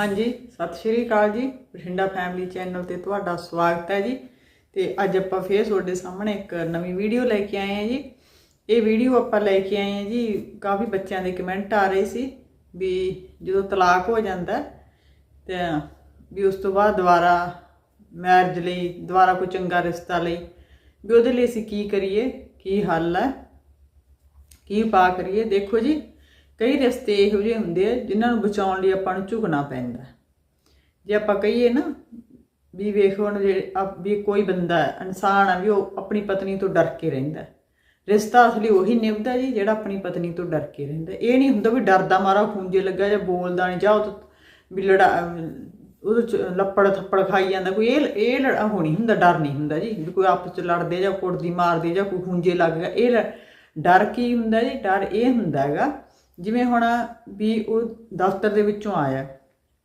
ਹਾਂਜੀ ਸਤਿ ਸ਼੍ਰੀ ਅਕਾਲ ਜੀ। ਬਠਿੰਡਾ ਫੈਮਿਲੀ ਚੈਨਲ ਤੇ ਤੁਹਾਡਾ ਸਵਾਗਤ ਹੈ ਜੀ। ਤੇ ਅੱਜ ਆਪਾਂ ਫੇਰ ਤੁਹਾਡੇ ਸਾਹਮਣੇ ਇੱਕ ਨਵੀਂ ਵੀਡੀਓ ਲੈ ਕੇ ਆਏ ਹਾਂ ਜੀ। ਇਹ ਵੀਡੀਓ ਆਪਾਂ ਲੈ ਕੇ ਆਏ ਹਾਂ ਜੀ ਕਾਫੀ ਬੱਚਿਆਂ ਦੇ ਕਮੈਂਟ ਆ ਰਹੇ ਸੀ ਵੀ ਜਦੋਂ ਤਲਾਕ ਹੋ ਜਾਂਦਾ ਹੈ, ਤੇ ਵੀ ਉਸ ਤੋਂ ਬਾਅਦ ਦੁਬਾਰਾ ਮੈਰਿਜ ਲਈ ਦੁਬਾਰਾ ਕੋਈ ਚੰਗਾ ਰਿਸ਼ਤਾ ਲਈ ਵੀ ਉਹਦੇ ਲਈ ਅਸੀਂ ਕੀ ਕਰੀਏ ਕੀ ਹੱਲ ਹੈ ਕੀ ਪਾ ਕਰੀਏ। ਦੇਖੋ ਜੀ ਕਈ ਰਸਤੇ ਇਹੋ ਜਿਹੇ ਹੁੰਦੇ ਆ ਜਿਨ੍ਹਾਂ ਨੂੰ ਬਚਾਉਣ ਲਈ ਆਪਾਂ ਨੂੰ ਝੁਕਣਾ ਪੈਂਦਾ ਜੇ ਆਪਾਂ ਕਹੀਏ ਨਾ ਵੀ ਵੇਖੋ ਹੁਣ ਜਿਹੜੇ ਆਪ- ਵੀ ਕੋਈ ਬੰਦਾ ਇਨਸਾਨ ਆ ਵੀ ਉਹ ਆਪਣੀ ਪਤਨੀ ਤੋਂ ਡਰ ਕੇ ਰਹਿੰਦਾ ਰਿਸ਼ਤਾ ਅਸਲੀ ਉਹੀ ਨਿਭਦਾ ਜੀ ਜਿਹੜਾ ਆਪਣੀ ਪਤਨੀ ਤੋਂ ਡਰ ਕੇ ਰਹਿੰਦਾ ਇਹ ਨਹੀਂ ਹੁੰਦਾ ਵੀ ਡਰਦਾ ਮਾਰਾ ਖੂੰਜੇ ਲੱਗਾ ਜਾਂ ਬੋਲਦਾ ਨਹੀਂ ਜਾਂ ਉਹ ਤੋਂ ਵੀ ਲੜਾ ਉਹਦੇ ਚ ਲੱਪੜ ਥੱਪੜ ਖਾਈ ਜਾਂਦਾ ਕੋਈ, ਇਹ ਇਹ ਲੜਾ ਹੋਣੀ ਹੁੰਦਾ, ਡਰ ਨਹੀਂ ਹੁੰਦਾ ਜੀ ਕੋਈ ਆਪਸ ਚ ਲੜਦੇ ਜਾਂ ਕੁੜਦੀ ਮਾਰਦੇ ਜਾਂ ਕੋਈ ਖੂੰਜੇ ਲੱਗ ਗਿਆ। ਇਹ ਲ- ਡਰ ਕੀ ਹੁੰਦਾ ਜੀ? ਡਰ ਇਹ ਹੁੰਦਾ ਹੈਗਾ ਜਿਵੇਂ ਹੁਣ ਵੀ ਉਹ ਦਫ਼ਤਰ ਦੇ ਵਿੱਚੋਂ ਆਇਆ,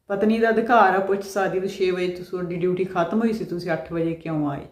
ਪਤਨੀ ਦਾ ਅਧਿਕਾਰ ਆ ਪੁੱਛ ਸਕਦੀ ਵੀ 6 ਵਜੇ ਤੋਂ ਤੁਹਾਡੀ ਡਿਊਟੀ ਖਤਮ ਹੋਈ ਸੀ, ਤੁਸੀਂ 8 ਵਜੇ ਕਿਉਂ ਆਏ?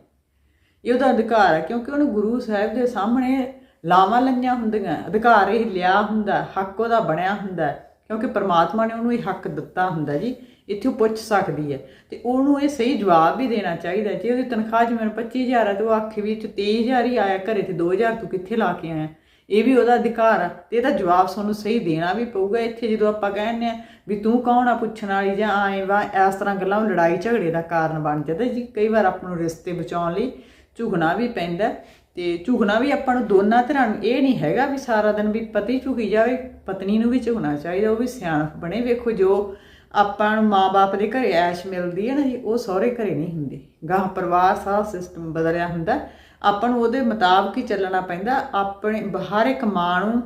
ਇਹ ਉਹਦਾ ਅਧਿਕਾਰ ਹੈ ਕਿਉਂਕਿ ਉਹਨੇ ਗੁਰੂ ਸਾਹਿਬ ਦੇ ਸਾਹਮਣੇ ਲਾਵਾਂ ਲਈਆਂ ਹੁੰਦੀਆਂ, ਅਧਿਕਾਰ ਇਹ ਲਿਆ ਹੁੰਦਾ, ਹੱਕ ਉਹਦਾ ਬਣਿਆ ਹੁੰਦਾ, ਕਿਉਂਕਿ ਪਰਮਾਤਮਾ ਨੇ ਉਹਨੂੰ ਇਹ ਹੱਕ ਦਿੱਤਾ ਹੁੰਦਾ ਜੀ, ਇੱਥੇ ਉਹ ਪੁੱਛ ਸਕਦੀ ਹੈ। ਤੇ ਉਹਨੂੰ ਇਹ ਸਹੀ ਜਵਾਬ ਵੀ ਦੇਣਾ ਚਾਹੀਦਾ, ਜੇ ਉਹਦੀ ਤਨਖਾਹ ਜਿਵੇਂ 25000 ਹੈ ਤੇ ਉਹ ਆਖੇ ਵਿੱਚ 23000 ਹੀ ਆਇਆ ਘਰੇ, ਤੇ 2000 ਤੂੰ ਕਿੱਥੇ ਲਾ ਕੇ ਆਇਆ? ਇਹ ਵੀ ਉਹਦਾ ਅਧਿਕਾਰ ਆ ਤੇ ਇਹਦਾ ਜਵਾਬ ਸਾਨੂੰ ਸਹੀ ਦੇਣਾ ਵੀ ਪਊਗਾ ਇੱਥੇ ਜਦੋਂ ਆਪਾਂ ਕਹਿੰਦੇ ਆ ਵੀ ਤੂੰ ਕੌਣ ਆ ਪੁੱਛਣ ਵਾਲੀ ਜਾਂ ਆਏ ਵਾ, ਇਸ ਤਰ੍ਹਾਂ ਗੱਲਾਂ ਉਹ ਲੜਾਈ ਝਗੜੇ ਦਾ ਕਾਰਨ ਬਣ ਜਾਂਦਾ ਜੀ, ਕਈ ਵਾਰ ਆਪਾਂ ਨੂੰ ਰਿਸ਼ਤੇ ਬਚਾਉਣ ਲਈ ਝੁਕਣਾ ਵੀ ਪੈਂਦਾ ਤੇ ਝੁਕਣਾ ਵੀ ਆਪਾਂ ਨੂੰ ਦੋਨਾਂ ਤਰ੍ਹਾਂ ਨੂੰ ਇਹ ਨਹੀਂ ਹੈਗਾ ਵੀ ਸਾਰਾ ਦਿਨ ਵੀ ਪਤੀ ਝੁਕੀ ਜਾਵੇ, ਪਤਨੀ ਨੂੰ ਵੀ ਝੁਕਣਾ ਚਾਹੀਦਾ, ਉਹ ਵੀ ਸਿਆਣਪ ਬਣੇ। ਵੇਖੋ, ਜੋ ਆਪਾਂ ਨੂੰ ਮਾਪੇ ਦੇ ਘਰੇ ਐਸ਼ ਮਿਲਦੀ ਹੈ ਨਾ ਜੀ, ਉਹ ਸਹੁਰੇ ਘਰੇ ਨਹੀਂ ਹੁੰਦੀ। ਗਾਹ ਪਰਿਵਾਰ ਸਾਰਾ ਸਿਸਟਮ ਬਦਲਿਆ ਹੁੰਦਾ ਆਪਾਂ ਨੂੰ ਉਹਦੇ ਮੁਤਾਬਕ ਹੀ ਚੱਲਣਾ ਪੈਂਦਾ। ਆਪਣੇ ਹਰ ਇੱਕ ਮਾਂ ਨੂੰ,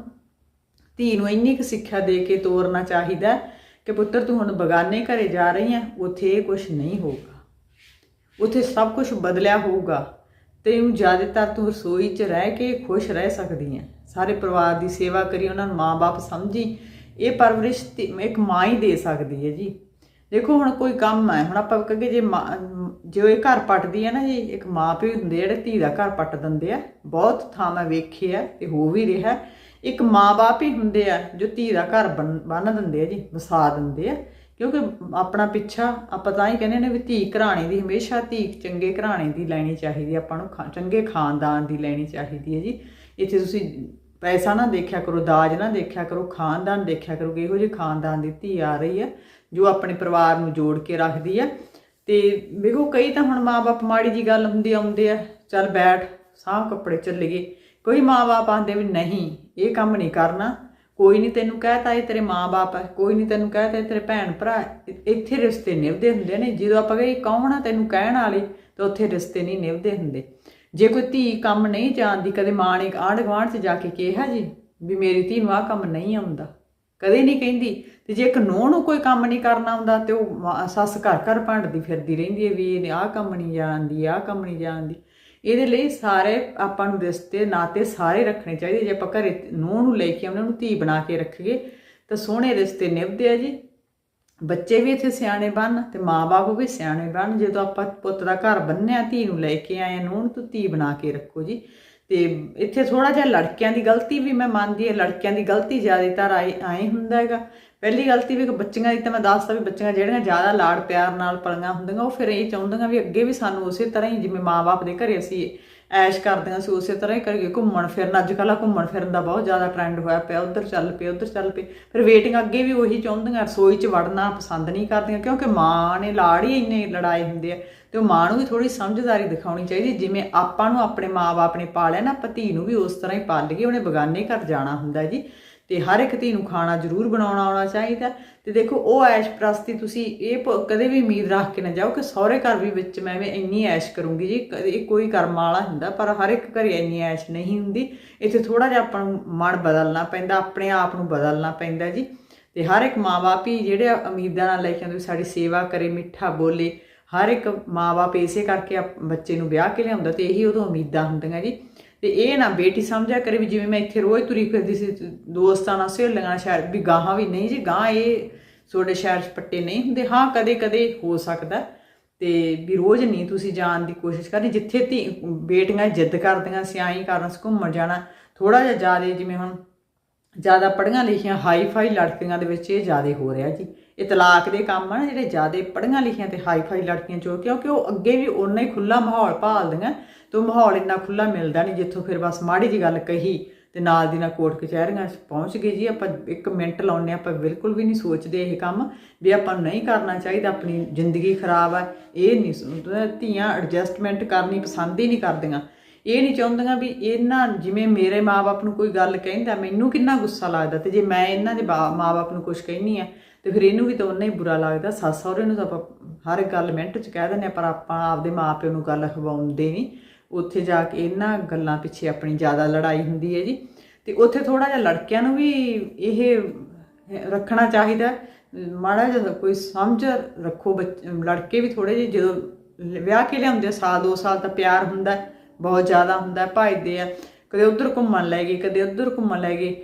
ਧੀ ਨੂੰ ਇੰਨੀ ਕੁ ਸਿੱਖਿਆ ਦੇ ਕੇ ਤੋਰਨਾ ਚਾਹੀਦਾ ਕਿ ਪੁੱਤਰ, ਤੂੰ ਹੁਣ ਬਗਾਨੇ ਘਰੇ ਜਾ ਰਹੀ ਹੈ, ਉੱਥੇ ਇਹ ਕੁਝ ਨਹੀਂ ਹੋਊਗਾ। ਉੱਥੇ ਸਭ ਕੁਝ ਬਦਲਿਆ ਹੋਊਗਾ। ਤੈਨੂੰ ਜ਼ਿਆਦਾਤਰ ਤੂੰ ਰਸੋਈ 'ਚ ਰਹਿ ਕੇ ਖੁਸ਼ ਰਹਿ ਸਕਦੀ ਹੈ। ਸਾਰੇ ਪਰਿਵਾਰ ਦੀ ਸੇਵਾ ਕਰੀ, ਉਹਨਾਂ ਨੂੰ ਮਾਂ-ਬਾਪ ਸਮਝੀ, ਇਹ ਪਰਵਰਿਸ਼ ਇੱਕ ਮਾਂ ਹੀ ਦੇ ਸਕਦੀ ਹੈ ਜੀ। ਦੇਖੋ ਹੁਣ ਕੋਈ ਕੰਮ ਹੈ, ਹੁਣ ਆਪਾਂ ਕਹੇ ਜੇ ਮਾਂ- ਜੇ ਇਹ ਘਰ ਪੱਟਦੀ ਹੈ ਨਾ ਜੀ, ਇੱਕ ਮਾਂ ਪਿਓ ਹੁੰਦੇ ਜਿਹੜੇ ਧੀ ਦਾ ਘਰ ਪੱਟ ਦਿੰਦੇ ਆ, ਬਹੁਤ ਥਾਂ ਮੈਂ ਵੇਖੇ ਆ ਤੇ ਹੋ ਵੀ ਰਿਹਾ ਇੱਕ ਮਾਂ-ਬਾਪ ਹੀ ਹੁੰਦੇ ਆ ਜੋ ਧੀ ਦਾ ਘਰ ਬਣ- ਬੰਨ ਦਿੰਦੇ ਆ ਜੀ, ਵਸਾ ਦਿੰਦੇ ਆ। ਕਿਉਂਕਿ ਆਪਣਾ ਪਿੱਛਾ ਆਪਾਂ ਤਾਂ ਹੀ ਕਹਿੰਦੇ ਨੇ ਵੀ ਧੀ ਘਰਾਣੇ ਦੀ, ਹਮੇਸ਼ਾ ਧੀ ਚੰਗੇ ਘਰਾਣੇ ਦੀ ਲੈਣੀ ਚਾਹੀਦੀ ਹੈ ਆਪਾਂ ਨੂੰ ਖਾ- ਚੰਗੇ ਖਾਨਦਾਨ ਦੀ ਲੈਣੀ ਚਾਹੀਦੀ ਹੈ ਜੀ। ਇੱਥੇ ਤੁਸੀਂ ਪੈਸਾ ਨਾ ਦੇਖਿਆ ਕਰੋ, ਦਾਜ ਨਾ ਦੇਖਿਆ ਕਰੋ, ਖਾਨਦਾਨ ਦੇਖਿਆ ਕਰੋ ਕਿ ਇਹੋ ਜਿਹੇ ਖਾਨਦਾਨ ਦੀ ਧੀ ਆ ਰਹੀ ਹੈ ਜੋ ਆਪਣੇ ਪਰਿਵਾਰ ਨੂੰ ਜੋੜ ਕੇ ਰੱਖਦੀ ਹੈ ਤੇ ਵੇਖੋ ਕਈ ਤਾਂ ਹੁਣ ਮਾਪੇ ਮਾੜੀ ਜੀ ਗੱਲ ਹੁੰਦੀ ਆਉਂਦੇ ਆ, ਚੱਲ ਬੈਠ ਸਾਹ ਕੱਪੜੇ ਚੱਲੀਏ। ਕੋਈ ਮਾਪੇ ਆਂਦੇ ਵੀ ਨਹੀਂ, ਇਹ ਕੰਮ ਨਹੀਂ ਕਰਨਾ। ਕੋਈ ਨਹੀਂ ਤੈਨੂੰ ਕਹਿਤਾ ਇਹ ਤੇਰੇ ਮਾਪੇ ਹੈ ਕੋਈ ਨਹੀਂ ਤੈਨੂੰ ਕਹਿਤਾ ਇਹ ਤੇਰੇ ਭੈਣ ਭਰਾ ਇੱਥੇ ਰਿਸ਼ਤੇ ਨਿਭਦੇ ਹੁੰਦੇ ਨੇ। ਜਦੋਂ ਆਪਾਂ ਕਹੇ ਕੌਣ ਆ ਤੈਨੂੰ ਕਹਿਣ ਵਾਲੀ, ਤਾਂ ਉੱਥੇ ਰਿਸ਼ਤੇ ਨਹੀਂ ਨਿਭਦੇ ਹੁੰਦੇ। ਜੇ ਕੋਈ ਧੀ ਕੰਮ ਨਹੀਂ ਜਾਣਦੀ, ਕਦੇ ਮਾਂ ਨੇ ਆਂਢ ਗੁਆਂਢ 'ਚ ਜਾ ਕੇ ਕਿਹਾ ਜੀ ਵੀ ਮੇਰੀ ਧੀ ਨੂੰ ਆਹ ਕੰਮ ਨਹੀਂ ਆਉਂਦਾ, ਕਦੇ ਨਹੀਂ ਕਹਿੰਦੀ। ਤੇ ਜੇ ਇੱਕ ਨੂੰਹ ਨੂੰ ਕੋਈ ਕੰਮ ਨਹੀਂ ਕਰਨਾ ਆਉਂਦਾ, ਤੇ ਉਹ ਸੱਸ ਘਰ ਘਰ ਭੰਡਦੀ ਫਿਰਦੀ ਰਹਿੰਦੀ ਹੈ ਵੀ ਇਹ ਆਹ ਕੰਮ ਨਹੀਂ ਜਾਣਦੀ, ਆਹ ਕੰਮ ਨਹੀਂ ਜਾਣਦੀ। ਇਹਦੇ ਲਈ ਸਾਰੇ ਆਪਾਂ ਨੂੰ ਰਿਸ਼ਤੇ, ਨਾਤੇ ਸਾਰੇ ਰੱਖਣੇ ਚਾਹੀਦੇ। ਜੇ ਆਪਾਂ ਘਰੇ ਨੂੰਹ ਨੂੰ ਲੈ ਕੇ ਉਹਨਾਂ ਨੂੰ ਧੀ ਬਣਾ ਕੇ ਰੱਖੀਏ, ਤਾਂ ਸੋਹਣੇ ਰਿਸ਼ਤੇ ਨਿਭਦੇ ਆ ਜੀ। ਬੱਚੇ ਵੀ ਇੱਥੇ ਸਿਆਣੇ ਬਣ ਤੇ ਮਾਪੇ ਵੀ ਸਿਆਣੇ ਬਣ ਜਦੋਂ ਆਪਾਂ ਪੁੱਤ ਦਾ ਘਰ ਬੰਨਿਆ ਧੀ ਨੂੰ ਲੈ ਕੇ ਆਏ ਨੂੰ ਉਹਨੂੰ ਤੂੰ ਧੀ ਬਣਾ ਕੇ ਰੱਖੋ ਜੀ। ਤੇ ਇੱਥੇ ਥੋੜਾ ਜਿਹਾ ਲੜਕਿਆਂ ਦੀ ਗਲਤੀ ਵੀ ਮੈਂ ਮੰਨਦੀ ਹਾਂ, ਲੜਕਿਆਂ ਦੀ ਗਲਤੀ ਜ਼ਿਆਦਾਤਰ ਆਏ ਆਏ ਹੁੰਦਾ ਹੈਗਾ। ਪਹਿਲੀ ਗਲਤੀ ਵੀ ਬੱਚੀਆਂ ਦੀ ਤਾਂ ਮੈਂ ਦੱਸਦਾ ਵੀ ਬੱਚੀਆਂ ਜਿਹੜੀਆਂ ਜ਼ਿਆਦਾ ਲਾੜ ਪਿਆਰ ਨਾਲ ਪਲੀਆਂ ਹੁੰਦੀਆਂ, ਉਹ ਫਿਰ ਇਹ ਚਾਹੁੰਦੀਆਂ ਵੀ ਅੱਗੇ ਵੀ ਸਾਨੂੰ ਉਸੇ ਤਰ੍ਹਾਂ ਹੀ ਜਿਵੇਂ ਮਾਪੇ ਦੇ ਘਰੇ ਅਸੀਂ ਐਸ਼ ਕਰਦੀਆਂ ਸੀ ਉਸੇ ਤਰ੍ਹਾਂ ਹੀ ਕਰੀਏ, ਘੁੰਮਣ ਫਿਰਨ, ਅੱਜ ਕੱਲ੍ਹ ਘੁੰਮਣ ਫਿਰਨ ਦਾ ਬਹੁਤ ਜ਼ਿਆਦਾ ਟ੍ਰੈਂਡ ਹੋਇਆ ਪਿਆ, ਉਧਰ ਚੱਲ ਪਏ, ਉਧਰ ਚੱਲ ਪਏ, ਫਿਰ ਵੇਟਿੰਗ ਅੱਗੇ ਵੀ ਉਹੀ ਚਾਹੁੰਦੀਆਂ, ਰਸੋਈ 'ਚ ਵੜਨਾ ਪਸੰਦ ਨਹੀਂ ਕਰਦੀਆਂ, ਕਿਉਂਕਿ ਮਾਂ ਨੇ ਲਾੜ ਹੀ ਇੰਨੇ ਲੜਾਏ ਹੁੰਦੇ ਆ, ਤੇ ਉਹ ਮਾਂ ਨੂੰ ਵੀ ਥੋੜੀ ਸਮਝਦਾਰੀ ਦਿਖਾਉਣੀ ਚਾਹੀਦੀ, ਜਿਵੇਂ ਆਪਾਂ ਨੂੰ ਆਪਣੇ ਮਾਂ-ਬਾਪ ਨੇ ਪਾਲਿਆ ਨਾ, ਆਪਾਂ ਧੀ ਨੂੰ ਵੀ ਉਸ ਤਰ੍ਹਾਂ ਹੀ ਪਾਲ ਲਈਏ, ਉਹਨੇ ਬਗਾਨੇ ਘਰ ਜਾਣਾ ਹੁੰਦਾ ਜੀ। ਤੇ ਹਰ ਇੱਕ ਧੀ ਨੂੰ ਖਾਣਾ ਜ਼ਰੂਰ ਬਣਾਉਣਾ ਆਉਣਾ ਚਾਹੀਦਾ। ਤੇ ਦੇਖੋ, ਉਹ ਐਸ਼ ਪ੍ਰਸਤੀ ਤੁਸੀਂ ਇਹ ਭ- ਕਦੇ ਵੀ ਉਮੀਦ ਰੱਖ ਕੇ ਨਾ ਜਾਓ ਕਿ ਸਹੁਰੇ ਘਰ ਵੀ ਵਿੱਚ ਮੈਂ ਵੀ ਇੰਨੀ ਐਸ਼ ਕਰੂੰਗੀ ਜੀ ਇਹ ਕੋਈ ਕਰਮ ਵਾਲਾ ਹੁੰਦਾ, ਪਰ ਹਰ ਇੱਕ ਘਰੇ ਇੰਨੀ ਐਸ਼ ਨਹੀਂ ਹੁੰਦੀ। ਇੱਥੇ ਥੋੜਾ ਜਿਹਾ ਆਪਾਂ ਨੂੰ ਮਨ ਬਦਲਣਾ ਪੈਂਦਾ, ਆਪਣੇ ਆਪ ਨੂੰ ਬਦਲਣਾ ਪੈਂਦਾ ਜੀ। ਤੇ ਹਰ ਇੱਕ ਮਾਂ-ਬਾਪ ਹੀ ਜਿਹੜੇ ਉਮੀਦਾਂ ਨਾਲ ਲੈ ਕੇ ਆਉਂਦੇ, ਵੀ ਸਾਡੀ ਸੇਵਾ ਕਰੇ, ਮਿੱਠਾ ਬੋਲੇ। ਹਰ ਇੱਕ ਮਾਂ-ਬਾਪ ਇਸੇ ਕਰਕੇ ਬੱਚੇ ਨੂੰ ਵਿਆਹ ਕੇ ਲਿਆਉਂਦਾ ਤੇ ਇਹੀ ਉਦੋਂ ਉਮੀਦਾਂ ਹੁੰਦੀਆਂ ਜੀ। ਤੇ ਇਹ ਨਾ ਬੇਟੀ ਸਮਝਿਆ ਕਰੇ ਵੀ ਜਿਵੇਂ ਮੈਂ ਇੱਥੇ ਰੋਜ਼ ਤੁਰੀ ਫਿਰਦੀ ਸੀ, ਦੋਸਤਾਂ ਨਾਲ ਸਹੇਲੀਆਂ ਨਾਲ ਸ਼ਾਇਦ ਵੀ ਗਾਹਾਂ ਵੀ ਨਹੀਂ ਜੀ ਗਾਂ ਇਹ ਤੁਹਾਡੇ ਸ਼ਹਿਰ 'ਚ ਪੱਟੇ ਨਹੀਂ ਹੁੰਦੇ। ਹਾਂ ਕਦੇ ਕਦੇ ਹੋ ਸਕਦਾ ਤੇ ਵੀ ਰੋਜ਼ ਨਹੀਂ ਤੁਸੀਂ ਜਾਣ ਦੀ ਕੋਸ਼ਿਸ਼ ਕਰਨੀ। ਜਿੱਥੇ ਧੀ, ਬੇਟੀਆਂ ਜਿੱਦ ਕਰਦੀਆਂ ਸਿਆਈ ਕਾਰਨ ਸ ਘੁੰਮਣ ਜਾਣਾ। ਥੋੜਾ ਜਿਹਾ ਜ਼ਿਆਦਾ ਜਿਵੇਂ ਹੁਣ ਜ਼ਿਆਦਾ ਪੜ੍ਹੀਆਂ ਲਿਖੀਆਂ ਹਾਈ ਫਾਈ ਲੜਕੀਆਂ ਦੇ ਵਿੱਚ ਇਹ ਜ਼ਿਆਦਾ ਹੋ ਰਿਹਾ ਜੀ। ਇਹ ਤਲਾਕ ਦੇ ਕੰਮ ਆ ਨਾ ਜਿਹੜੇ ਜ਼ਿਆਦਾ ਪੜ੍ਹੀਆਂ ਲਿਖੀਆਂ ਤੇ ਹਾਈ ਫਾਈ ਲੜਕੀਆਂ ਚੋਂ, ਕਿਉਂਕਿ ਉਹ ਅੱਗੇ ਵੀ ਓਨਾ ਹੀ ਖੁੱਲਾ ਮਾਹੌਲ ਭਾਲਦੀਆਂ ਤੇ ਉਹ ਮਾਹੌਲ ਇੰਨਾ ਖੁੱਲਾ ਮਿਲਦਾ ਨਹੀਂ ਜਿੱਥੋਂ ਫਿਰ ਬਸ ਮਾੜੀ ਜੀ ਗੱਲ ਕਹੀ ਤੇ ਨਾਲ ਦੀ ਨਾਲ ਕੋਰਟ ਕਚਹਿਰੀਆਂ 'ਚ ਪਹੁੰਚ ਗਏ ਜੀ। ਆਪਾਂ ਇੱਕ ਮਿੰਟ ਲਾਉਨੇ ਆਪਾਂ ਬਿਲਕੁਲ ਵੀ ਨਹੀਂ ਸੋਚਦੇ ਇਹ ਕੰਮ ਵੀ ਆਪਾਂ ਨਹੀਂ ਕਰਨਾ ਚਾਹੀਦਾ, ਆਪਣੀ ਜ਼ਿੰਦਗੀ ਖਰਾਬ ਆ, ਇਹ ਨਹੀਂ ਸੋਚਦੇ ਧੀਆਂ ਐਡਜਸਟਮੈਂਟ ਕਰਨੀ ਪਸੰਦ ਹੀ ਨਹੀਂ ਕਰਦੀਆਂ। ਇਹ ਨਹੀਂ ਚਾਹੁੰਦੀਆਂ ਵੀ ਇਹਨਾਂ ਜਿਵੇਂ ਮੇਰੇ ਮਾਪੇ ਨੂੰ ਕੋਈ ਗੱਲ ਕਹਿੰਦਾ, ਮੈਨੂੰ ਕਿੰਨਾ ਗੁੱਸਾ ਲੱਗਦਾ ਤੇ ਜੇ ਮੈਂ ਇਹਨਾਂ ਦੇ ਮਾਪੇ ਨੂੰ ਕੁਝ ਕਹਿਨੀ ਆ ਤੇ ਫਿਰ ਇਹਨੂੰ ਵੀ ਤਾਂ ਉਹਨਾਂ ਹੀ ਬੁਰਾ ਲੱਗਦਾ ਸੱਸ ਸਹੁਰੇ ਨੂੰ ਤਾਂ ਆਪਾਂ ਹਰ ਇੱਕ ਗੱਲ ਮਿੰਟ 'ਚ ਕਹਿ ਦਿੰਦੇ ਆ ਪਰ ਆਪਾਂ ਆਪਦੇ ਮਾਪਿਆਂ ਨੂੰ ਗੱਲ ਖਵਾਉਂਦੇ ਨਹੀਂ। ਉੱਥੇ ਜਾ ਕੇ ਇਹਨਾਂ ਗੱਲਾਂ ਪਿੱਛੇ ਆਪਣੀ ਜ਼ਿਆਦਾ ਲੜਾਈ ਹੁੰਦੀ ਹੈ ਜੀ। ਤੇ ਉੱਥੇ ਥੋੜਾ ਜਿਹਾ ਲੜਕਿਆਂ ਨੂੰ ਵੀ ਇਹ ਰੱਖਣਾ ਚਾਹੀਦਾ ਮਾੜਾ ਜਿਹਾ ਕੋਈ ਸਮਝ ਰੱਖੋ ਬੱਚ- ਲੜਕੇ ਵੀ ਥੋੜੇ ਜਿਹੇ ਜਦੋਂ ਵਿਆਹ ਕੇ ਲਿਆਉਂਦੇ ਆ, ਸਾਲ ਦੋ ਸਾਲ ਤਾਂ ਪਿਆਰ ਹੁੰਦਾ ਬਹੁਤ ਜ਼ਿਆਦਾ ਹੁੰਦਾ ਹੈ, ਭਾਈਦੇ ਆ। ਕਦੇ ਉਧਰ ਘੁੰਮਣ ਲੈ ਗਏ ਕਦੇ ਉਧਰ ਘੁੰਮਣ ਲੈ ਗਏ।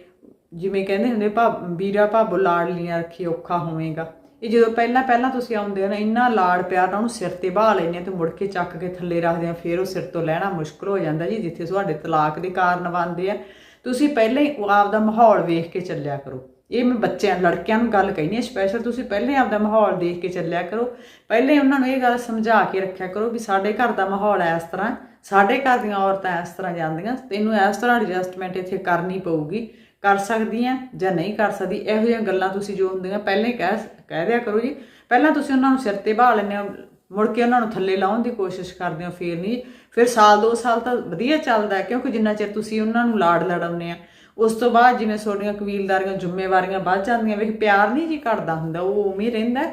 ਜਿਵੇਂ ਕਹਿੰਦੇ ਹੁੰਦੇ, ਭਾ, ਵੀਰਾ ਭਾਬੋ ਲਾੜ ਲਾਡਲੀਆਂ ਰੱਖੀ ਔਖਾ ਹੋਵੇਗਾ। ਇਹ ਜਦੋਂ ਪਹਿਲਾਂ ਪਹਿਲਾਂ ਤੁਸੀਂ ਆਉਂਦੇ ਹੋ ਨਾ, ਇੰਨਾ ਲਾੜ ਪਿਆਰ ਨਾਲ ਉਹਨੂੰ ਸਿਰ ਤੇ ਬਾਹ ਲੈਂਦੇ ਆ ਤੇ ਮੁੜ ਕੇ ਚੱਕ ਕੇ ਥੱਲੇ ਰੱਖਦੇ ਆ ਫਿਰ ਉਹ ਸਿਰ ਤੋਂ ਲੈਣਾ ਮੁਸ਼ਕਲ ਹੋ ਜਾਂਦਾ ਜੀ, ਜਿੱਥੇ ਤੁਹਾਡੇ ਤਲਾਕ ਦੇ ਕਾਰਨ ਬਣਦੇ ਆ। ਤੁਸੀਂ ਪਹਿਲਾਂ ਹੀ ਉਹ ਆਪਦਾ ਮਾਹੌਲ ਵੇਖ ਕੇ ਚੱਲਿਆ ਕਰੋ। ਇਹ ਮੈਂ ਬੱਚਿਆਂ, ਲੜਕਿਆਂ ਨੂੰ ਗੱਲ ਕਹਿਣੀ ਹੈ ਸਪੈਸ਼ਲ ਤੁਸੀਂ ਪਹਿਲਾਂ ਹੀ ਆਪਦਾ ਮਾਹੌਲ ਦੇਖ ਕੇ ਚੱਲਿਆ ਕਰੋ। ਪਹਿਲਾਂ ਹੀ ਉਹਨਾਂ ਨੂੰ ਇਹ ਗੱਲ ਸਮਝਾ ਕੇ ਰੱਖਿਆ ਕਰੋ ਵੀ ਸਾਡੇ ਘਰ ਦਾ ਮਾਹੌਲ ਹੈ ਇਸ ਤਰ੍ਹਾਂ, ਸਾਡੇ ਘਰ ਦੀਆਂ ਔਰਤਾਂ ਇਸ ਤਰ੍ਹਾਂ ਜਾਂਦੀਆਂ, ਤੈਨੂੰ ਇਸ ਤਰ੍ਹਾਂ ਐਡਜਸਟਮੈਂਟ ਇੱਥੇ ਕਰਨੀ ਪਊਗੀ। ਕਰ ਸਕਦੀ ਆ ਜਾਂ ਨਹੀਂ ਕਰ ਸਕਦੀ, ਇਹੋ ਜਿਹੀਆਂ ਗੱਲਾਂ ਤੁਸੀਂ ਜੋ ਹੁੰਦੀਆਂ ਪਹਿਲਾਂ ਹੀ ਕਹਿ ਕਹਿ ਦਿਆ ਕਰੋ ਜੀ। ਪਹਿਲਾਂ ਤੁਸੀਂ ਉਹਨਾਂ ਨੂੰ ਸਿਰ ਤੇ ਬਾਹ ਲੈਂਦੇ ਹੋ, ਮੁੜ ਕੇ ਉਹਨਾਂ ਨੂੰ ਥੱਲੇ ਲਾਉਣ ਦੀ ਕੋਸ਼ਿਸ਼ ਕਰਦੇ ਹੋ, ਫੇਰ ਨਹੀਂ। ਫਿਰ ਸਾਲ, ਦੋ ਸਾਲ ਤਾਂ ਵਧੀਆ ਚੱਲਦਾ ਕਿਉਂਕਿ ਜਿੰਨਾ ਚਿਰ ਤੁਸੀਂ ਉਹਨਾਂ ਨੂੰ ਲਾੜ ਲੜਾਉਂਦੇ ਆ, ਉਸ ਤੋਂ ਬਾਅਦ ਜਿਵੇਂ ਤੁਹਾਡੀਆਂ ਕਬੀਲਦਾਰੀਆਂ, ਜ਼ਿੰਮੇਵਾਰੀਆਂ ਵੱਧ ਜਾਂਦੀਆਂ, ਵੇਖ ਪਿਆਰ ਨਹੀਂ ਜੀ ਘਟਦਾ ਹੁੰਦਾ, ਉਹ ਉਵੇਂ ਰਹਿੰਦਾ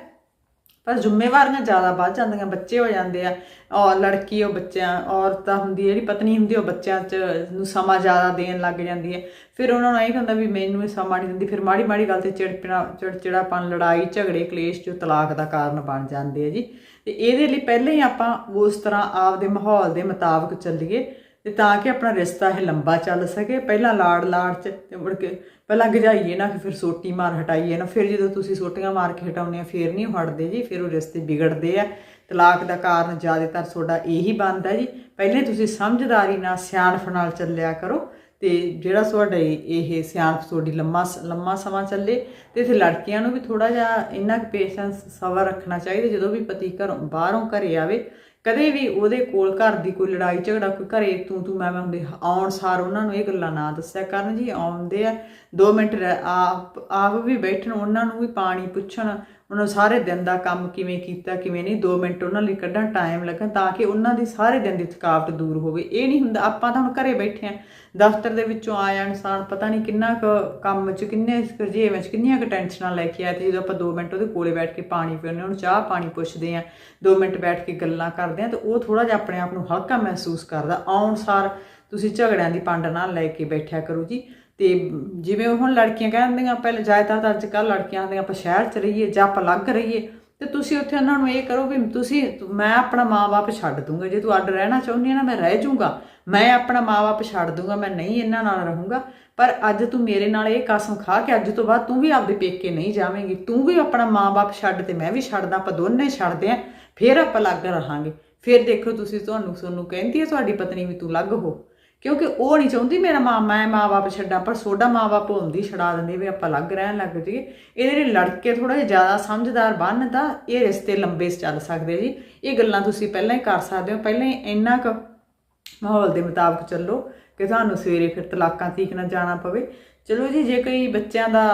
ਪਰ ਜ਼ਿੰਮੇਵਾਰੀਆਂ ਜ਼ਿਆਦਾ ਵੱਧ ਜਾਂਦੀਆਂ, ਬੱਚੇ ਹੋ ਜਾਂਦੇ ਆ, ਔਰ ਲੜਕੀ, ਉਹ ਬੱਚਿਆਂ, ਔਰਤਾਂ ਹੁੰਦੀ, ਜਿਹੜੀ ਪਤਨੀ ਹੁੰਦੀ, ਉਹ ਬੱਚਿਆਂ 'ਚ ਨੂੰ ਸਮਾਂ ਜ਼ਿਆਦਾ ਦੇਣ ਲੱਗ ਜਾਂਦੀ ਹੈ। ਫਿਰ ਉਹਨਾਂ ਨੂੰ ਇਹ ਹੁੰਦਾ ਵੀ ਮੈਨੂੰ ਇਹ ਸਮਾਂ ਨਹੀਂ ਦਿੰਦੀ, ਫਿਰ ਮਾੜੀ ਮਾੜੀ ਗੱਲ ਤੇ ਚਿੜਪਣਾ, ਚਿੜਚਿੜਾਪਨ, ਲੜਾਈ, ਝਗੜੇ, ਕਲੇਸ਼ ਜੋ ਤਲਾਕ ਦਾ ਕਾਰਨ ਬਣ ਜਾਂਦੇ ਆ ਜੀ। ਤੇ ਇਹਦੇ ਲਈ ਪਹਿਲਾਂ ਹੀ ਆਪਾਂ ਉਸ ਤਰ੍ਹਾਂ ਆਪਦੇ ਮਾਹੌਲ ਦੇ ਮੁਤਾਬਕ ਚੱਲੀਏ। ਤੇ ਤਾਂ ਕਿ ਆਪਣਾ ਰਿਸ਼ਤਾ ਇਹ ਲੰਬਾ ਚੱਲ ਸਕੇ। ਪਹਿਲਾਂ ਲਾੜ ਲਾੜ ਚ ਤੇ ਮੁੜ ਕੇ ਪਹਿਲਾਂ ਗਜਾਈਏ ਨਾ ਕਿ ਫਿਰ ਸੋਟੀ ਮਾਰ ਹਟਾਈਏ ਨਾ, ਫਿਰ ਜਦੋਂ ਤੁਸੀਂ ਸੋਟੀਆਂ ਮਾਰ ਕੇ ਹਟਾਉਂਦੇ ਆ, ਫਿਰ ਨਹੀਂ ਉਹ ਹਟਦੇ ਜੀ, ਫਿਰ ਉਹ ਰਿਸ਼ਤੇ ਵਿਗੜਦੇ ਆ। ਤਲਾਕ ਦਾ ਕਾਰਨ ਜ਼ਿਆਦਾਤਰ ਤੁਹਾਡਾ ਇਹੀ ਬਣਦਾ ਜੀ। ਪਹਿਲੇ ਤੁਸੀਂ ਸਮਝਦਾਰੀ ਨਾਲ ਸਿਆਣਪ ਨਾਲ ਚੱਲਿਆ ਕਰੋ ਤੇ ਜਿਹੜਾ ਤੁਹਾਡਾ ਇਹ ਸਿਆਣਪ ਤੁਹਾਡੀ ਲੰਮਾ ਲੰਮਾ ਸਮਾਂ ਚੱਲੇ ਤੇ ਇਥੇ ਲੜਕੀਆਂ ਨੂੰ ਵੀ ਥੋੜਾ ਜਿਹਾ ਇੰਨਾ ਕੁ ਪੇਸ਼ੈਂਸ ਸਬਰ ਰੱਖਣਾ ਚਾਹੀਦਾ। ਜਦੋਂ ਵੀ ਪਤੀ ਘਰੋਂ, ਬਾਹਰੋਂ ਘਰੇ ਆਵੇ ਕਦੇ ਵੀ ਉਹਦੇ ਕੋਲ ਘਰ ਦੀ ਕੋਈ ਲੜਾਈ, ਝਗੜਾ, ਕੋਈ ਘਰੇ ਤੂੰ ਤੂੰ, ਮੈਂ ਮੈਂ ਹੁੰਦੇ ਆਉਣ ਸਾਰ ਉਹਨਾਂ ਨੂੰ ਇਹ ਗੱਲਾਂ ਨਾ ਦੱਸਿਆ ਕਰਨ ਜੀ, ਆਉਂਦੇ ਆ 2 ਮਿੰਟ ਆਪ ਆਪ ਵੀ ਬੈਠਣ, ਉਹਨਾਂ ਨੂੰ ਵੀ ਪਾਣੀ ਪੁੱਛਣ ਉਹਨਾਂ ਸਾਰੇ ਦਿਨ ਦਾ ਕੰਮ ਕਿਵੇਂ ਕੀਤਾ, ਕਿਵੇਂ ਨਹੀਂ 2 ਮਿੰਟ ਉਹਨਾਂ ਲਈ ਕੱਢਣ ਟਾਈਮ ਲੱਗਣ ਤਾਂ ਕਿ ਉਹਨਾਂ ਦੀ ਸਾਰੇ ਦਿਨ ਦੀ ਥਕਾਵਟ ਦੂਰ ਹੋਵੇ। ਇਹ ਨਹੀਂ ਹੁੰਦਾ, ਆਪਾਂ ਤਾਂ ਹੁਣ ਘਰੇ ਬੈਠੇ ਆ ਦਫ਼ਤਰ ਦੇ ਵਿੱਚੋਂ ਆਇਆ ਇਨਸਾਨ ਪਤਾ ਨਹੀਂ ਕਿੰਨਾ ਕੁ ਕੰਮ 'ਚ, ਕਿੰਨੇ ਕਰਜੇ 'ਚ, ਕਿੰਨੀਆਂ ਕੁ ਟੈਨਸ਼ਨਾਂ ਲੈ ਕੇ ਆਇਆ ਤੇ ਜਦੋਂ ਆਪਾਂ 2 ਮਿੰਟ ਉਹਦੇ ਕੋਲੇ ਬੈਠ ਕੇ ਪਾਣੀ ਪੀਉਂਦੇ ਉਹਨੂੰ ਚਾਹ ਪਾਣੀ ਪੁੱਛਦੇ ਆ 2 ਮਿੰਟ ਬੈਠ ਕੇ ਗੱਲਾਂ ਕਰਦੇ ਆ ਤੇ ਉਹ ਥੋੜਾ ਜਿਹਾ ਆਪਣੇ ਆਪ ਨੂੰ ਹਲਕਾ ਮਹਿਸੂਸ ਕਰਦਾ। ਆਉਣ ਸਾਰ ਤੁਸੀਂ ਝਗੜਿਆਂ ਦੀ ਪੰਡ ਨਾਲ ਲੈ ਕੇ ਬੈਠਿਆ ਕਰੋ ਜੀ। ਤੇ ਜਿਵੇਂ ਹੁਣ ਲੜਕੀਆਂ ਕਹਿੰਦੀਆਂ, ਪਹਿਲੇ ਜਾਇਦਾਦ ਅੱਜ ਕੱਲ ਲੜਕੀਆਂ ਆਂਦੀਆਂ ਆਪਾਂ ਸ਼ਹਿਰ ਚ ਰਹੀਏ ਜਾਂ ਆਪਾਂ ਅਲੱਗ ਰਹੀਏ, ਤੇ ਤੁਸੀਂ ਉੱਥੇ ਉਹਨਾਂ ਨੂੰ ਇਹ ਕਰੋ ਵੀ ਤੁਸੀਂ, ਮੈਂ ਆਪਣਾ ਮਾਂ-ਬਾਪ ਛੱਡ ਦੂੰਗਾ। ਜੇ ਤੂੰ ਅੱਡ ਰਹਿਣਾ ਚਾਹੁੰਦੀ ਹੈ ਨਾ, ਮੈਂ ਰਹਿ ਜਾਊਂਗਾ। ਮੈਂ ਆਪਣਾ ਮਾਂ-ਬਾਪ ਛੱਡ ਦੂੰਗਾ, ਮੈਂ ਨਹੀਂ ਇਹਨਾਂ ਨਾਲ ਰਹੂੰਗਾ। ਪਰ ਅੱਜ ਤੂੰ ਮੇਰੇ ਨਾਲ ਇਹ ਕਸਮ ਖਾ ਕੇ ਅੱਜ ਤੋਂ ਬਾਅਦ ਤੂੰ ਵੀ ਆਪਦੇ ਪੇਕੇ ਨਹੀਂ ਜਾਵੇਂਗੀ। ਤੂੰ ਵੀ ਆਪਣਾ ਮਾਂ-ਬਾਪ ਛੱਡ ਤੇ ਮੈਂ ਵੀ ਛੱਡਦਾ, ਆਪਾਂ ਦੋਨੇ ਛੱਡਦੇ ਆਂ, ਫਿਰ ਆਪਾਂ ਅਲੱਗ ਰਹਾਂਗੇ। ਫਿਰ ਦੇਖੋ ਤੁਸੀਂ ਤੁਹਾਨੂੰ ਤੁਹਾਨੂੰ ਕਹਿੰਦੀ ਹੈ ਤੁਹਾਡੀ ਪਤਨੀ ਵੀ ਤੂੰ ਅਲੱਗ ਹੋ। ਕਿਉਂਕਿ ਉਹ ਨਹੀਂ ਚਾਹੁੰਦੀ ਮੇਰਾ ਮਾਂ ਮੈਂ ਮਾਂ-ਬਾਪ ਛੱਡਾਂ, ਪਰ ਸੋਡਾ ਮਾਂ-ਬਾਪ ਹੁੰਦੀ ਛਡਾ ਦਿੰਦੇ ਵੀ ਆਪਾਂ ਅਲੱਗ ਰਹਿਣ ਲੱਗ ਜਾਈਏ। ਇਹਦੇ ਲਈ ਲੜਕੇ ਥੋੜਾ ਜਿਹਾ ਜ਼ਿਆਦਾ ਸਮਝਦਾਰ ਬਣਨ ਦਾ ਇਹ ਰਿਸ਼ਤੇ ਲੰਬੇ ਚੱਲ ਸਕਦੇ ਜੀ। ਇਹ ਗੱਲਾਂ ਤੁਸੀਂ ਪਹਿਲਾਂ ਹੀ ਕਰ ਸਕਦੇ ਹੋ। ਪਹਿਲਾਂ ਹੀ ਇੰਨਾ ਕੁ ਮਾਹੌਲ ਦੇ ਮੁਤਾਬਕ ਚੱਲੋ ਕਿ ਤੁਹਾਨੂੰ ਸਵੇਰੇ ਫਿਰ ਤਲਾਕਾਂ ਤੀਕ ਨਾ ਜਾਣਾ ਪਵੇ। ਚਲੋ ਜੀ, ਜੇ ਕਈ ਬੱਚਿਆਂ ਦਾ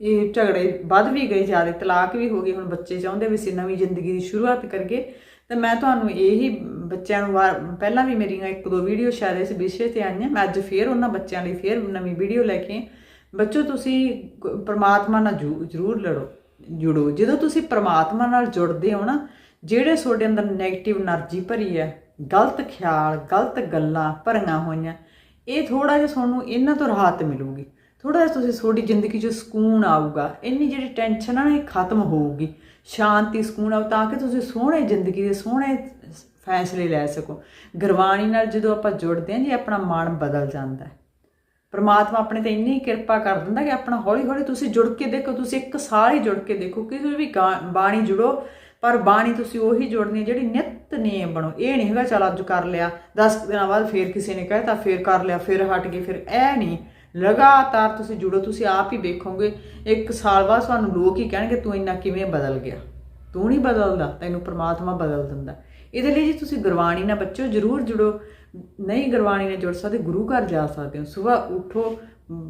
ਇਹ ਝਗੜੇ ਵੱਧ ਵੀ ਗਏ, ਜ਼ਿਆਦਾ ਤਲਾਕ ਵੀ ਹੋ ਗਏ ਹੁਣ ਬੱਚੇ ਚਾਹੁੰਦੇ ਵੀ ਸੀ ਨਵੀਂ ਜ਼ਿੰਦਗੀ ਦੀ ਸ਼ੁਰੂਆਤ ਕਰੀਏ, ਤਾਂ ਮੈਂ ਤੁਹਾਨੂੰ ਇਹੀ ਬੱਚਿਆਂ ਨੂੰ ਪਹਿਲਾਂ ਵੀ ਮੇਰੀਆਂ ਇੱਕ ਦੋ ਵੀਡੀਓ ਸ਼ਾਇਦ ਇਸ ਵਿਸ਼ੇ ਤੇ ਆਈਆਂ, ਮੈਂ ਅੱਜ ਫੇਰ ਉਹਨਾਂ ਬੱਚਿਆਂ ਲਈ ਫੇਰ ਨਵੀਂ ਵੀਡੀਓ ਲੈ ਕੇ ਬੱਚੋ, ਤੁਸੀਂ ਪਰਮਾਤਮਾ ਨਾਲ ਜਰੂਰ ਲੜੋ, ਜੁੜੋ। ਜਦੋਂ ਤੁਸੀਂ ਪਰਮਾਤਮਾ ਨਾਲ ਜੁੜਦੇ ਹੋ ਨਾ, ਜਿਹੜੇ ਤੁਹਾਡੇ ਅੰਦਰ ਨੈਗੇਟਿਵ એનર્ਜੀ ਭਰੀ ਹੈ, ਗਲਤ ਖਿਆਲ, ਗਲਤ ਗੱਲਾਂ ਭਰੀਆਂ ਹੋਈਆਂ, ਇਹ ਥੋੜਾ ਜਿਹਾ ਤੁਹਾਨੂੰ ਇਹਨਾਂ ਤੋਂ ਰਾਹਤ ਮਿਲੂਗੀ। ਥੋੜਾ ਜਿਹਾ ਤੁਸੀਂ ਤੁਹਾਡੀ ਜ਼ਿੰਦਗੀ 'ਚ ਸਕੂਨ ਆਊਗਾ, ਇੰਨੀ ਜਿਹੜੀ ਟੈਨਸ਼ਨ ਆ ਨਾ, ਇਹ ਖਤਮ ਹੋਊਗੀ। ਸ਼ਾਂਤੀ, ਸਕੂਨ ਆਉ ਤਾਂ ਕਿ ਤੁਸੀਂ ਸੋਹਣੇ ਜ਼ਿੰਦਗੀ ਦੇ, ਸੋਹਣੇ ਫੈਸਲੇ ਲੈ ਸਕੋ। ਗੁਰਬਾਣੀ ਨਾਲ ਜਦੋਂ ਆਪਾਂ ਜੁੜਦੇ ਹਾਂ, ਜੀ ਆਪਣਾ ਮਨ ਬਦਲ ਜਾਂਦਾ ਹੈ। ਪ੍ਰਮਾਤਮਾ ਆਪਣੇ ਤੇ ਇੰਨੀ ਕਿਰਪਾ ਕਰ ਦਿੰਦਾ ਕਿ ਆਪਣਾ ਹੌਲੀ ਹੌਲੀ ਤੁਸੀਂ ਜੁੜ ਕੇ ਦੇਖੋ, ਤੁਸੀਂ ਇੱਕ ਸਾਲ ਹੀ ਜੁੜ ਕੇ ਦੇਖੋ ਕਿ ਵੀ ਬਾਣੀ ਜੁੜੋ, ਪਰ ਬਾਣੀ ਤੁਸੀਂ ਉਹੀ ਜੁੜਨੀ ਜਿਹੜੀ ਨਿਤ ਨੇਮ ਬਣੋ। ਇਹ ਨਹੀਂ ਹੈਗਾ, ਚਲ ਅੱਜ ਕਰ ਲਿਆ 10 ਦਿਨਾਂ ਬਾਅਦ ਫੇਰ ਕਿਸੇ ਨੇ ਕਹਿਤਾ, ਫੇਰ ਕਰ ਲਿਆ, ਫੇਰ ਹਟ ਗਏ, ਫਿਰ ਇਹ ਨਹੀਂ। ਲਗਾਤਾਰ ਤੁਸੀਂ ਜੁੜੋ, ਤੁਸੀਂ ਆਪ ਹੀ ਵੇਖੋਗੇ ਇੱਕ ਸਾਲ ਬਾਅਦ ਤੁਹਾਨੂੰ ਲੋਕ ਹੀ ਕਹਿਣਗੇ, ਤੂੰ ਇੰਨਾ ਕਿਵੇਂ ਬਦਲ ਗਿਆ? ਤੂੰ ਨਹੀਂ ਬਦਲਦਾ, ਤੈਨੂੰ ਪ੍ਰਮਾਤਮਾ ਬਦਲ ਦਿੰਦਾ। ਇਹਦੇ ਲਈ ਜੀ ਤੁਸੀਂ ਗੁਰਬਾਣੀ ਨਾਲ ਬੱਚੋ ਜਰੂਰ ਜੁੜੋ। ਨਹੀਂ ਗੁਰਬਾਣੀ ਨਾਲ ਜੁੜ ਸਕਦੇ, ਗੁਰੂ ਘਰ ਜਾ ਸਕਦੇ ਹੋ। ਸਵੇਰ ਉਠੋ,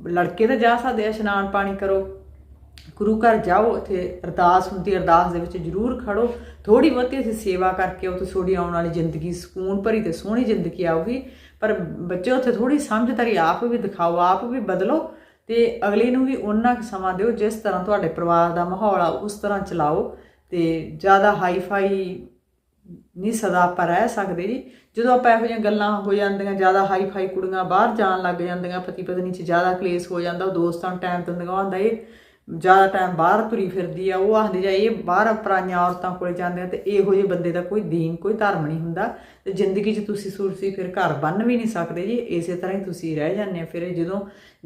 ਲੜਕੇ ਤਾਂ ਜਾ ਸਕਦੇ ਆ, ਇਸ਼ਨਾਨ ਪਾਣੀ ਕਰੋ। ਗੁਰੂ ਘਰ ਜਾਓ ਉੱਥੇ ਅਰਦਾਸ ਹੁੰਦੀ, ਅਰਦਾਸ ਦੇ ਵਿੱਚ ਜਰੂਰ ਖੜੋ। ਥੋੜੀ ਬਹੁਤੀ ਅਸੀਂ ਸੇਵਾ ਕਰਕੇ ਉਹ ਤੁਹਾਡੀ ਆਉਣ ਵਾਲੀ ਜ਼ਿੰਦਗੀ, ਸਕੂਨ ਭਰੀ ਤੇ ਸੋਹਣੀ ਜ਼ਿੰਦਗੀ ਆਊਗੀ। ਪਰ ਬੱਚੇ ਉੱਥੇ ਥੋੜੀ ਸਮਝਦਾਰੀ ਆਪ ਵੀ ਦਿਖਾਓ, ਆਪ ਵੀ ਬਦਲੋ ਤੇ ਅਗਲੇ ਨੂੰ ਵੀ ਉਹਨਾਂ ਸਮਾਂ ਦਿਓ, ਜਿਸ ਤਰ੍ਹਾਂ ਤੁਹਾਡੇ ਪਰਿਵਾਰ ਦਾ ਮਾਹੌਲ ਆ, ਉਸ ਤਰ੍ਹਾਂ ਚਲਾਓ। ਤੇ ਜ਼ਿਆਦਾ ਹਾਈਫਾਈ ਨਹੀਂ ਸਦਾ ਆਪਾਂ ਰਹਿ ਸਕਦੇ। ਜੀ ਜਦੋਂ ਆਪਾਂ ਇਹੋ ਜਿਹੀਆਂ ਗੱਲਾਂ ਹੋ ਜਾਂਦੀਆਂ, ਜ਼ਿਆਦਾ ਹਾਈ ਫਾਈ ਕੁੜੀਆਂ ਬਾਹਰ ਜਾਣ ਲੱਗ ਜਾਂਦੀਆਂ ਪਤੀ ਪਤਨੀ 'ਚ ਜ਼ਿਆਦਾ ਕਲੇਸ਼ ਹੋ ਜਾਂਦਾ, ਉਹ ਦੋਸਤਾਂ ਨੂੰ ਟਾਈਮ ਦਿੰਦੀਆਂ ਹੁੰਦਾ ਇਹ ਜ਼ਿਆਦਾ ਟਾਈਮ ਬਾਹਰ ਤੁਰੀ ਫਿਰਦੀ ਆ, ਉਹ ਆਖਦੇ ਜਾਂ ਇਹ ਬਾਹਰ ਪਰਾਈਆਂ ਔਰਤਾਂ ਕੋਲੇ ਜਾਂਦੇ ਆ ਤੇ ਇਹੋ ਜਿਹੇ ਬੰਦੇ ਦਾ ਕੋਈ ਦੀਨ, ਕੋਈ ਧਰਮ ਨਹੀਂ ਹੁੰਦਾ। ਤੇ ਜ਼ਿੰਦਗੀ 'ਚ ਤੁਸੀਂ ਸੁਰਸੀ ਫਿਰ ਘਰ ਬੰਨ ਵੀ ਨਹੀਂ ਸਕਦੇ ਜੀ, ਇਸੇ ਤਰ੍ਹਾਂ ਹੀ ਤੁਸੀਂ ਰਹਿ ਜਾਂਦੇ ਆ ਫਿਰ ਜਦੋਂ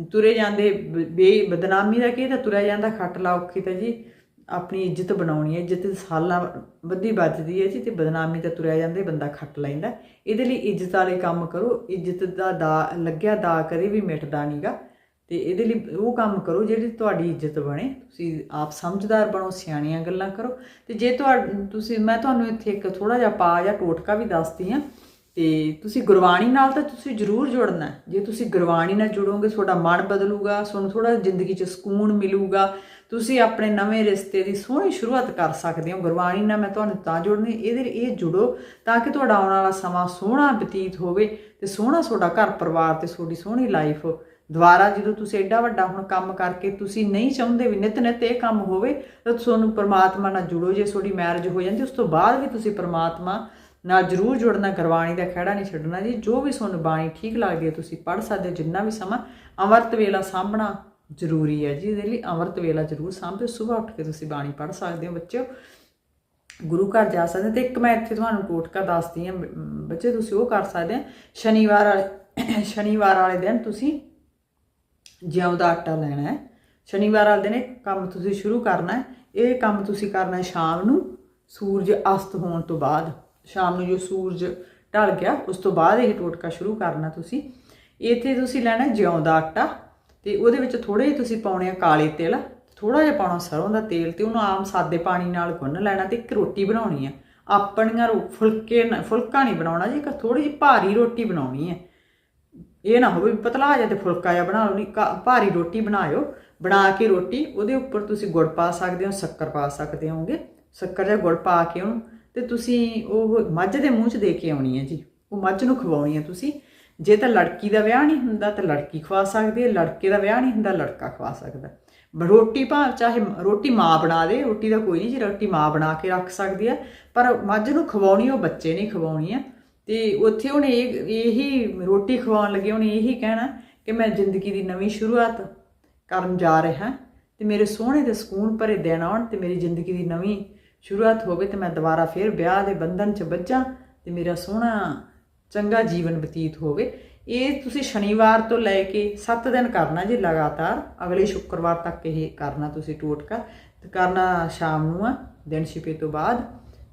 ਤੁਰੇ ਜਾਂਦੇ, ਬ- ਬੇ ਬਦਨਾਮੀ ਦਾ ਕੀ ਤਾਂ ਤੁਰਿਆ ਜਾਂਦਾ, ਖੱਟ ਲਾ ਔਖੀ ਤਾਂ ਜੀ। ਆਪਣੀ ਇੱਜ਼ਤ ਬਣਾਉਣੀ ਹੈ ਇੱਜ਼ਤ ਸਾਲਾਂ ਬੱਧੀ ਵੱਜਦੀ ਹੈ ਜੀ, ਤੇ ਬਦਨਾਮੀ ਤਾਂ ਤੁਰਿਆ ਜਾਂਦਾ ਬੰਦਾ ਖੱਟ ਲੈਂਦਾ ਇਹਦੇ ਲਈ ਇੱਜ਼ਤ ਵਾਲੇ ਕੰਮ ਕਰੋ, ਇੱਜ਼ਤ ਦਾ ਦਾ ਲੱਗਿਆ ਦਾ ਕਦੇ ਵੀ ਮਿਟਦਾ ਨਹੀਂਗਾ ਤੇ ਇਹਦੇ ਲਈ ਉਹ ਕੰਮ ਕਰੋ ਜਿਹੜੀ ਤੁਹਾਡੀ ਇੱਜ਼ਤ ਬਣੇ। ਤੁਸੀਂ ਆਪ ਸਮਝਦਾਰ ਬਣੋ, ਸਿਆਣੀਆਂ ਗੱਲਾਂ ਕਰੋ। ਤੇ ਜੇ ਤੁਹਾ ਤੁਸੀਂ, ਮੈਂ ਤੁਹਾਨੂੰ ਇੱਥੇ ਇੱਕ ਥੋੜਾ ਜਿਹਾ ਪਾ ਜਾਂ ਟੋਟਕਾ ਵੀ ਦੱਸਦੀ ਹਾਂ। ਤੇ ਤੁਸੀਂ ਗੁਰਬਾਣੀ ਨਾਲ ਤਾਂ ਤੁਸੀਂ ਜ਼ਰੂਰ ਜੁੜਨਾ ਜੇ ਤੁਸੀਂ ਗੁਰਬਾਣੀ ਨਾਲ ਜੁੜੋਗੇ, ਤੁਹਾਡਾ ਮਨ ਬਦਲੂਗਾ, ਤੁਹਾਨੂੰ ਥੋੜਾ ਜ਼ਿੰਦਗੀ 'ਚ ਸਕੂਨ ਮਿਲੂਗਾ ਤੁਸੀਂ ਆਪਣੇ ਨਵੇਂ ਰਿਸ਼ਤੇ ਦੀ ਸੋਹਣੀ ਸ਼ੁਰੂਆਤ ਕਰ ਸਕਦੇ ਹੋ। ਗੁਰਬਾਣੀ ਨਾਲ ਮੈਂ ਤੁਹਾਨੂੰ ਤਾਂ ਜੁੜਨੀ, ਇਹਦੇ ਇਹ ਜੁੜੋ ਤਾਂ ਕਿ ਤੁਹਾਡਾ ਆਉਣ ਵਾਲਾ ਸਮਾਂ ਸੋਹਣਾ ਬਤੀਤ ਹੋਵੇ ਤੇ ਸੋਹਣਾ ਤੁਹਾਡਾ ਘਰ ਪਰਿਵਾਰ ਤੇ ਤੁਹਾਡੀ ਸੋਹਣੀ ਲਾਈਫ ਦੁਬਾਰਾ ਜਦੋਂ ਤੁਸੀਂ ਐਡਾ ਵੱਡਾ ਹੁਣ ਕੰਮ ਕਰਕੇ ਤੁਸੀਂ ਨਹੀਂ ਚਾਹੁੰਦੇ ਵੀ ਨਿਤ ਨਿਤ ਇਹ ਕੰਮ ਹੋਵੇ, ਤਾਂ ਤੁਹਾਨੂੰ ਪਰਮਾਤਮਾ ਨਾਲ ਜੁੜੋ। ਜੇ ਤੁਹਾਡੀ ਮੈਰਿਜ ਹੋ ਜਾਂਦੀ, ਉਸ ਤੋਂ ਬਾਅਦ ਵੀ ਤੁਸੀਂ ਪਰਮਾਤਮਾ ਨਾਲ ਜਰੂਰ ਜੁੜਨਾ, ਗੁਰਬਾਣੀ ਦਾ ਖਹਿੜਾ ਨਹੀਂ ਛੱਡਣਾ ਜੀ। ਜੋ ਵੀ ਤੁਹਾਨੂੰ ਬਾਣੀ ਠੀਕ ਲੱਗਦੀ ਹੈ, ਤੁਸੀਂ ਪੜ੍ਹ ਸਕਦੇ ਹੋ। ਜਿੰਨਾ ਵੀ ਸਮਾਂ ਅੰਮ੍ਰਿਤ ਵੇਲਾ ਸਾਂਭਣਾ ਜ਼ਰੂਰੀ ਹੈ ਜੀ, ਇਹਦੇ ਲਈ ਅੰਮ੍ਰਿਤ ਵੇਲਾ ਜ਼ਰੂਰ ਸਾਂਭਿਓ ਸਵੇਰ ਉੱਠ ਕੇ ਤੁਸੀਂ ਬਾਣੀ ਪੜ੍ਹ ਸਕਦੇ ਹੋ ਬੱਚਿਓ। ਗੁਰੂ ਘਰ ਜਾ ਸਕਦੇ ਤੇ ਇੱਕ ਮੈਂ ਇੱਥੇ ਤੁਹਾਨੂੰ ਟੋਟਕਾ ਦੱਸਦੀ ਹਾਂ, ਬ- ਬੱਚੇ ਤੁਸੀਂ ਉਹ ਕਰ ਸਕਦੇ ਆ ਸ਼ਨੀਵਾਰ ਵਾਲੇ ਸ਼ਨੀਵਾਰ ਵਾਲੇ ਦਿਨ ਤੁਸੀਂ ਜਿਉਂ ਦਾ ਆਟਾ ਲੈਣਾ ਹੈ। ਸ਼ਨੀਵਾਰ ਵਾਲੇ ਦਿਨ ਇਹ ਕੰਮ ਤੁਸੀਂ ਸ਼ੁਰੂ ਕਰਨਾ ਹੈ, ਇਹ ਕੰਮ ਤੁਸੀਂ ਕਰਨਾ ਹੈ ਸ਼ਾਮ ਨੂੰ, ਸੂਰਜ ਅਸਤ ਹੋਣ ਤੋਂ ਬਾਅਦ। ਸ਼ਾਮ ਨੂੰ ਜੋ ਸੂਰਜ ਢਲ ਗਿਆ, ਉਸ ਤੋਂ ਬਾਅਦ ਇਹ ਟੋਟਕਾ ਸ਼ੁਰੂ ਕਰਨਾ ਤੁਸੀਂ। ਇੱਥੇ ਤੁਸੀਂ ਲੈਣਾ ਜਿਉਂ ਦਾ ਆਟਾ। ਤੇ ਉਹਦੇ ਵਿੱਚ ਥੋੜੇ ਜਿਹੇ ਤੁਸੀਂ ਪਾਉਣੇ ਆ ਕਾਲੇ ਤਿਲ ਥੋੜਾ ਜਿਹਾ ਪਾਉਣਾ ਸਰੋਂ ਦਾ ਤੇਲ ਤੇ ਉਹਨੂੰ ਆਮ ਸਾਦੇ ਪਾਣੀ ਨਾਲ ਗੁੰਨ ਲੈਣਾ ਤੇ ਇੱਕ ਰੋਟੀ ਬਣਾਉਣੀ ਆ। ਆਪਣੀਆਂ ਰੋ- ਫੁਲਕੇ ਫੁਲਕਾ ਨਹੀਂ ਬਣਾਉਣਾ ਜੀ ਇੱਕ ਥੋੜੀ ਜਿਹੀ ਭਾਰੀ ਰੋਟੀ ਬਣਾਉਣੀ ਹੈ ਇਹ ਨਾ ਹੋਵੇ ਪਤਲਾ ਜਿਹਾ ਤੇ ਫੁਲਕਾ ਜਿਹਾ ਬਣਾ ਲਓ, ਨਹੀਂ ਕਾ- ਭਾਰੀ ਰੋਟੀ ਬਣਾਇਓ, ਬਣਾ ਕੇ ਰੋਟੀ, ਉਹਦੇ ਉੱਪਰ ਤੁਸੀਂ ਗੁੜ ਪਾ ਸਕਦੇ ਹੋ, ਸ਼ੱਕਰ ਪਾ ਸਕਦੇ ਹੋਗੇ ਸ਼ੱਕਰ ਜਾਂ ਗੁੜ ਪਾ ਕੇ ਉਹਨੂੰ, ਤੇ ਤੁਸੀਂ ਉਹ ਮੱਝ ਦੇ ਮੂੰਹ 'ਚ ਦੇ ਕੇ ਆਉਣੀ ਹੈ ਜੀ। ਉਹ ਮੱਝ ਨੂੰ ਖਵਾਉਣੀ ਹੈ ਤੁਸੀਂ। ਜੇ ਤਾਂ ਲੜਕੀ ਦਾ ਵਿਆਹ ਨਹੀਂ ਹੁੰਦਾ ਤਾਂ ਲੜਕੀ ਖਵਾ ਸਕਦੀ ਹੈ, ਲੜਕੇ ਦਾ ਵਿਆਹ ਨਹੀਂ ਹੁੰਦਾ, ਲੜਕਾ ਖਵਾ ਸਕਦਾ ਰੋਟੀ ਭਾਵੇਂ ਚਾਹੇ ਰੋਟੀ ਮਾਂ ਬਣਾ ਦੇ, ਰੋਟੀ ਦਾ ਕੋਈ ਨਹੀਂ ਜੀ, ਰੋਟੀ ਮਾਂ ਬਣਾ ਕੇ ਰੱਖ ਸਕਦੀ ਹੈ, ਪਰ ਮੱਝ ਨੂੰ ਖਵਾਉਣੀ, ਉਹ ਬੱਚੇ ਨਹੀਂ ਖਵਾਉਣੀ ਹੈ। ਤੇ ਉੱਥੇ ਉਹਨੇ ਇਹ, ਇਹੀ ਰੋਟੀ ਖਵਾਉਣ ਲੱਗੇ, ਉਹਨੇ ਇਹੀ ਕਹਿਣਾ ਕਿ ਮੈਂ ਜ਼ਿੰਦਗੀ ਦੀ ਨਵੀਂ ਸ਼ੁਰੂਆਤ ਕਰਨ ਜਾ ਰਿਹਾ ਤੇ ਮੇਰੇ ਸੋਹਣੇ ਤੇ ਸਕੂਨ ਭਰੇ ਦਿਨ ਆਉਣ ਤੇ ਮੇਰੀ ਜ਼ਿੰਦਗੀ ਦੀ ਨਵੀਂ ਸ਼ੁਰੂਆਤ ਹੋਵੇ ਤੇ ਮੈਂ ਦੁਬਾਰਾ ਫੇਰ ਵਿਆਹ ਦੇ ਬੰਧਨ 'ਚ ਬੱਝਾਂ ਤੇ ਮੇਰਾ ਸੋਹਣਾ ਚੰਗਾ ਜੀਵਨ ਬਤੀਤ ਹੋਵੇ। ਇਹ ਤੁਸੀਂ ਸ਼ਨੀਵਾਰ ਤੋਂ ਲੈ ਕੇ 7 ਦਿਨ ਕਰਨਾ ਜੀ ਲਗਾਤਾਰ। ਅਗਲੇ ਸ਼ੁੱਕਰਵਾਰ ਤੱਕ ਇਹ ਕਰਨਾ ਤੁਸੀਂ ਟੋਟਕਾ। ਤੇ ਕਰਨਾ ਸ਼ਾਮ ਨੂੰ ਆ, ਦਿਨ ਛਿਪੇ ਤੋਂ ਬਾਅਦ।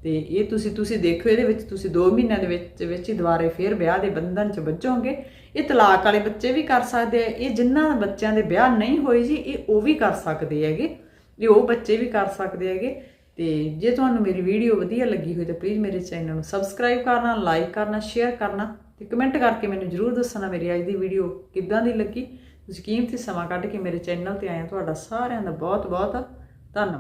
ਤੇ ਇਹ ਤੁਸੀਂ ਤੁਸੀਂ ਦੇਖੋ ਇਹਦੇ ਵਿੱਚ ਤੁਸੀਂ 2 ਮਹੀਨਿਆਂ ਦੇ ਵਿੱਚ ਵਿੱਚ ਹੀ ਦੁਬਾਰੇ ਫੇਰ ਵਿਆਹ ਦੇ ਬੰਧਨ 'ਚ ਬੱਝੋਗੇ ਇਹ ਤਲਾਕ ਵਾਲੇ ਬੱਚੇ ਵੀ ਕਰ ਸਕਦੇ ਆ। ਇਹ ਜਿਨ੍ਹਾਂ ਬੱਚਿਆਂ ਦੇ ਵਿਆਹ ਨਹੀਂ ਹੋਏ ਜੀ, ਇਹ ਉਹ ਵੀ ਕਰ ਸਕਦੇ ਹੈਗੇ। ਇਹ ਉਹ ਬੱਚੇ ਵੀ ਕਰ ਸਕਦੇ ਹੈਗੇ। ਤੇ ਜੇ ਤੁਹਾਨੂੰ ਮੇਰੀ ਵੀਡੀਓ ਵਧੀਆ ਲੱਗੀ ਹੋਈ ਤਾਂ ਪਲੀਜ਼ ਮੇਰੇ ਚੈਨਲ ਨੂੰ ਸਬਸਕ੍ਰਾਈਬ ਕਰਨਾ ਲਾਈਕ ਕਰਨਾ ਸ਼ੇਅਰ ਕਰਨਾ ਤੇ ਕਮੈਂਟ ਕਰਕੇ ਮੈਨੂੰ ਜਰੂਰ ਦੱਸਣਾ ਮੇਰੀ ਅੱਜ ਦੀ ਵੀਡੀਓ ਕਿੱਦਾਂ ਦੀ ਲੱਗੀ ਤੁਸੀਂ ਕੀਮਤੀ ਸਮਾਂ ਕੱਢ ਕੇ ਮੇਰੇ ਚੈਨਲ ਤੇ ਆਏ ਹੋ। ਤੁਹਾਡਾ ਸਾਰਿਆਂ ਦਾ ਬਹੁਤ ਬਹੁਤ ਧੰਨਵਾਦ